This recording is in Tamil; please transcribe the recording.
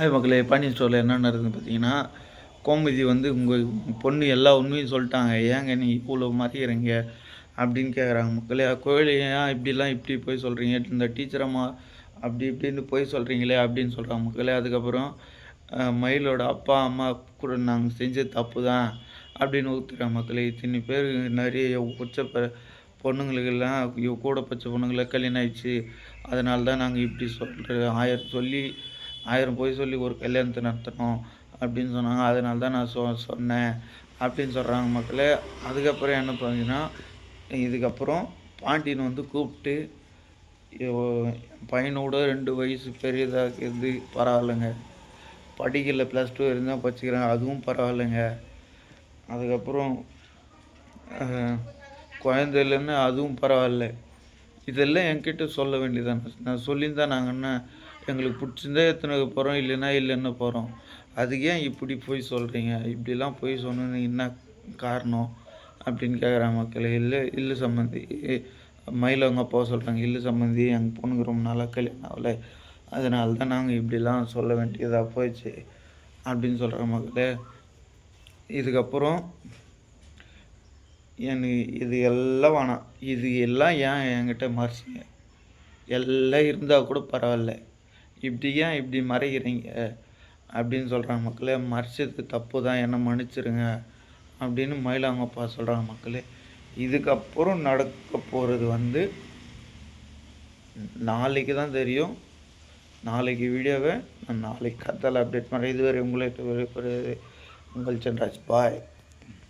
ஹாய் மக்களே பாண்டியன் ஸ்டோரில் என்ன நடக்குதுன்னு பார்த்தீங்கன்னா கோமதி வந்து உங்கள் பொண்ணு எல்லா உண்மையும் சொல்லிட்டாங்க. ஏங்க நீ இவ்வளோ மறைக்கிறீங்க அப்படின்னு கேட்குறாங்க மக்களே. கோழி ஏன் இப்படிலாம் இப்படி போய் சொல்கிறீங்க இந்த டீச்சரம்மா அப்படி இப்படின்னு போய் சொல்கிறீங்களே அப்படின்னு சொல்கிறாங்க மக்களே. அதுக்கப்புறம் மயிலோட அப்பா அம்மா கூட நாங்கள் செஞ்ச தப்பு தான் அப்படின்னு ஊற்றுறாங்க மக்களே. இத்தனை பேர் நிறைய உச்ச பெ- பொண்ணுங்களுக்கெல்லாம் கூட பச்சை பொண்ணுங்களை கல்யாணம் ஆயிடுச்சு. அதனால தான் நாங்கள் இப்படி சொல்கிற ஆயிரம் சொல்லி ஆயிரம் போய் சொல்லி ஒரு கல்யாணத்தை நடத்தணும் அப்படின்னு சொன்னாங்க. அதனால தான் நான் சொ சொன்னேன் அப்படின்னு சொல்கிறாங்க மக்களே. அதுக்கப்புறம் என்ன பண்ணுங்கன்னா இதுக்கப்புறம் பாண்டியன் வந்து கூப்பிட்டு பையனோட ரெண்டு வயசு பெரியதாக இருந்து பரவாயில்லைங்க. படிக்கல ப்ளஸ் டூ இருந்தால் படிச்சுக்கிறேன் அதுவும் பரவாயில்லைங்க. அதுக்கப்புறம் குழந்தைலன்னு குழந்தை அதுவும் பரவாயில்ல. இதெல்லாம் என்கிட்ட சொல்ல வேண்டியதான் நான் சொல்லியிருந்தா நாங்கள் என்ன எங்களுக்கு பிடிச்சிருந்தா எத்தனை போகிறோம் இல்லைன்னா இல்லைன்னு போகிறோம். அது ஏன் இப்படி போய் சொல்கிறீங்க? இப்படிலாம் போய் சொன்னது என்ன காரணம் அப்படின்னு கேட்குற மக்கள். இல்லை இல்லை சம்மந்தி மயில் அவங்க சொல்கிறாங்க. இல்லை சம்மந்தி எங்கள் பொண்ணுக்கு ரொம்ப நாளாக கல்யாணம் ஆகலை. அதனால தான் நாங்கள் இப்படிலாம் சொல்ல வேண்டியதாக போயிடுச்சு அப்படின்னு சொல்கிற மக்களே. இதுக்கப்புறம் எனக்கு இது எல்லாம் வேணாம். இது எல்லாம் ஏன் என்கிட்ட மறைச்சிங்க? எல்லாம் இருந்தால் கூட பரவாயில்ல. இப்படி ஏன் இப்படி மறைகிறீங்க? அப்படின்னு சொல்கிறாங்க மக்களே. மறைச்சது தப்பு தான் என்னை மன்னிச்சிருங்க அப்படின்னு மயிலாங்கப்பா சொல்கிறாங்க மக்களே. இதுக்கப்புறம் நடக்க போகிறது வந்து நாளைக்கு தான் தெரியும். நாளைக்கு வீடியோவை நான் நாளைக்கு கத்தால் அப்டேட் பண்ணுறேன் இதுவரை உங்களுக்கு விடைபெறுவது உங்கள் சென்ராஜ் பாய்